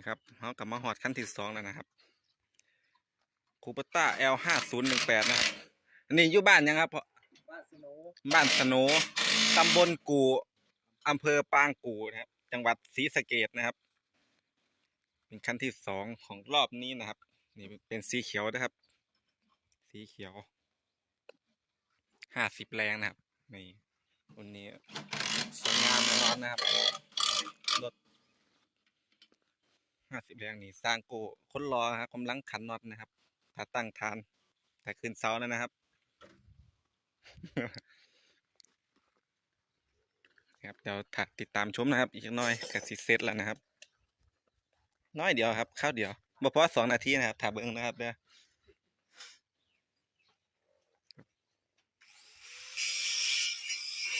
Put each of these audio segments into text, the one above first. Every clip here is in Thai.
นะครับเขากลับมาหอดขั้นที่สองแล้วนะครับคูปต้า L ห้าศูนย์หนึ่งแปดนะครับอันนี้อยู่บ้านยังครับบ้านสโนบ้านสโนตำบลกูอำเภอปางกูนะครับ จังหวัดศรีสะเกดนะครับ เป็นขั้นที่สองของรอบนี้นะครับ นี่เป็นสีเขียวนะครับ สีเขียวห้าสิบแรงนะครับนี่รุ่นนี้สวยงามแน่นอนนะครับ รถ ห้าสิบแรงนี่สร้างโกคนรอนะครับกำลังขันน็อตนะครับถ้าตั้งทานแต่ขึ้นเสาแล้วนะครับครับเดี๋ยวถัดติดตามชมนะครับ อีกน้อยกับสิเซตแล้วนะครับ น้อยเดียวครับข้าวเดียวบ่พอสองนาทีนะครับถ่าเบิ้งนะครับเด้อ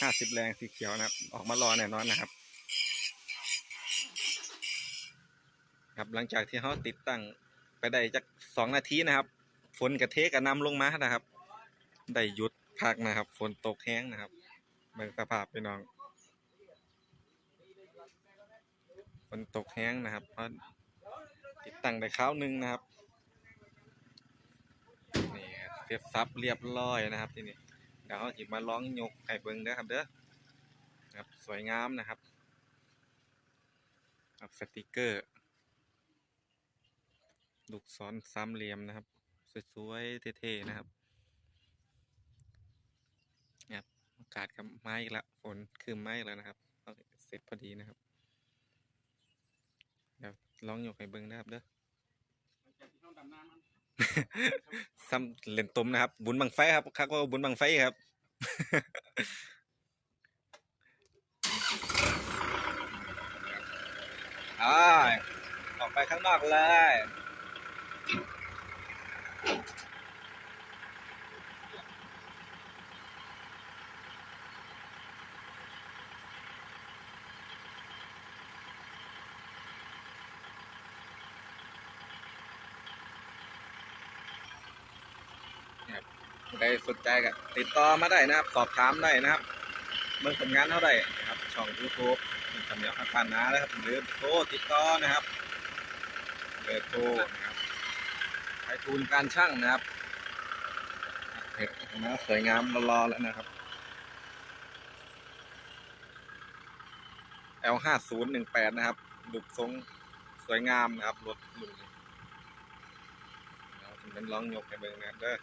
ห้าสิบแรงสีเขียวนะครับ ออกมารอแน่นอนนะครับ ครับ หลังจากที่เขาติดตั้งไปได้จักสองนาทีนะครับ ฝนกระเทกระนำลงมานะครับ ได้หยุดพักนะครับ ฝนตกแห้งนะครับเบิ่งสภาพพี่น้องฝนตกแห้งนะครับเพราะติดตั้งได้คราวหนึงนะครับนี่เสร็จซับเรียบร้อยนะครับที่นี้เดี๋ยวเราจิมาลองยกให้เบิ่งเด้อครับเด้อครับสวยงามนะครับครับสติกเกอร์ ลูกศรสามเหลี่ยมนะครับ สวยๆเท่ๆนะครับครับอากาศกับไม้อีกแล้วฝนคือไม้แล้วนะครับเสร็จพอดีนะครับเดี๋ยวลองยกให้เบิ้งนะครับเด้อหลังจากที่เขาดำน้ำมันซ้ำเล่นตมนะครับ บุญบังไฟครับคักว่าบุญบังไฟครับอ้ายออกไปข้างนอกเลย ใครสนใจก็ติดต่อมาได้นะครับ สอบถามได้นะครับเมื่อผลงานเท่าไหร่นะครับ ช่อง YouTube มีคำเดียวผ่านนาแล้วครับ หรือโทรติดต่อนะครับเบอร์โทรนะครับไอทูนการช่างนะครับเห็ดนะสวยงามรอๆแล้วนะครับ L ห้าศูนย์หนึ่งแปดนะครับดุกทรงสวยงามนะครับรถรุ่นนี้เราจะเป็นลองยกให้เบิ่งนะครับเด้อ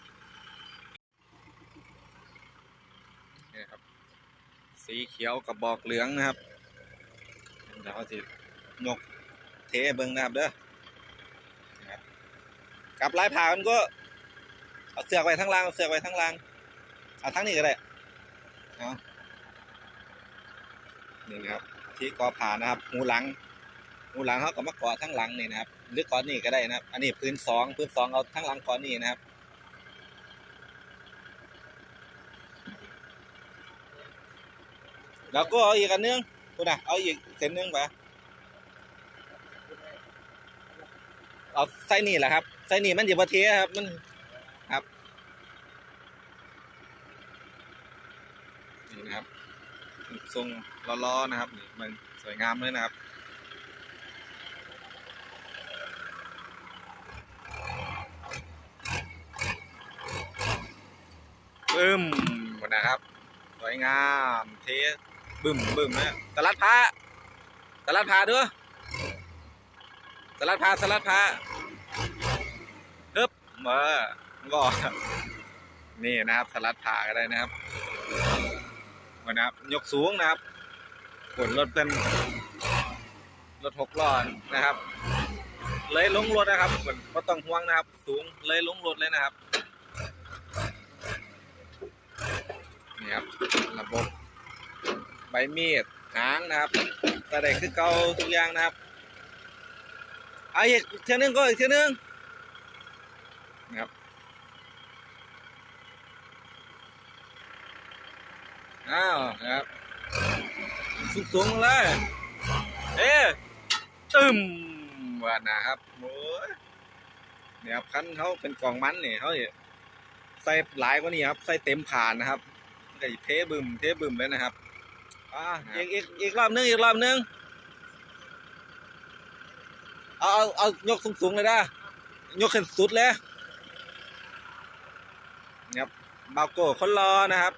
นี่ครับ สีเขียวกับบอกเหลืองนะครับเดี๋ยวเราจะยกเทเบิ้งนะครับเด้อขับกลับลายผ่ามันก็เอาเสือกไว้ทั้งล่างเอาเสือกไว้ทั้งล่างเอาทั้งนี้ก็ได้เอานี่นะครับ ที่กอผ่านะครับหูหลังหูหลังเขาก็มาเกาะทั้งหลังนี่นะครับ หรือกาะนี่ก็ได้นะครับ อันนี้พื้นสองพื้นสองเอาทั้งหลังกาะนี่นะครับ แล้วก็เอาอีกอันนึงคุณน่ะเอาอีกเส้นนึงไปเอาไส้นี่แหละครับไส้นี่มันอยู่ประเทศครับมันครับนี่นะครับทรงล้อๆนะครับนี่มันสวยงามเลยนะครับปึ้มนะครับ สวยงามเท บึ้มบึ้มนะสลัดผ้าสลัดผ้าด้วยสลัดผ้าสลัดผ้าฮึบมาก็นี่นะครับสลัดผ้าก็ได้นะครับมานะครับ ยกสูงนะครับกดรถเป็นรถหกล้อนะครับ เลยลงรถนะครับก็ต้องห่วงนะครับ สูงเลยลงรถเลยนะครับนี่ครับระบบ ใบมีดหางนะครับกระไดคือเก่าทุกอย่างนะครับเอาอีกเทียนึงก็อีกเทียนึงนะครับอ้าวนะครับสูงสูงเลยเอ๊ะตึมว่านะครับโอ้ยเนี่ยครับคันเขาเป็นกล่องมันเนี่ยเขาใส่หลายกว่านี้ครับ ใส่เต็มผ่านนะครับก็เทบึมเทบึมเลยนะครับ อ่าอีกอีกอีกรอบนึงอีกรอบนึงเอาเอาเอายกสูงๆเลยนะยกขึ้นสุดเลยครับบาโก้คนรอนะครับ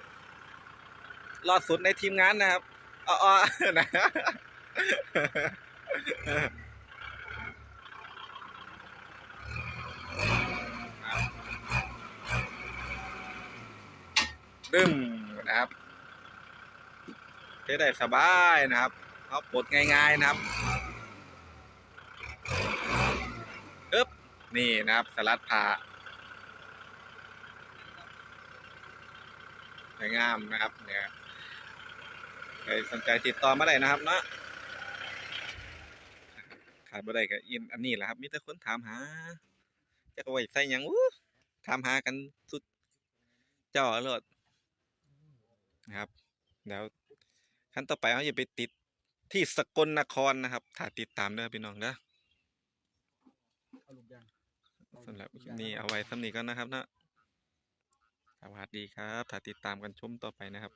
รอสุดในทีมงานนะครับอ๋อๆนะดึงนะครับ เทได้สบายนะครับเอาปลดง่าย ๆนะครับอึ๊บนี่นะครับสลัดผ่าสวยงามนะครับเนี่ยใครสนใจติดต่อมาได้นะครับเนาะขาดบ่ได้ก็อินอันนี้แหละครับมีแต่คนถามหาจะเอาไว้ใส่ยังอู้ถามหากันสุดจ้าเลยนะครับเดี๋ยว ขั้นต่อไปเขาจะไปติดที่สกลนครนะครับ ถ้าติดตามเด้อพี่น้องเด้อเอาลูกยางสำหรับคลิปนี้เอาไว้สำนี้ก่อนนะครับเนาะสวัสดีครับ ถ้าติดตามกันชมต่อไปนะครับ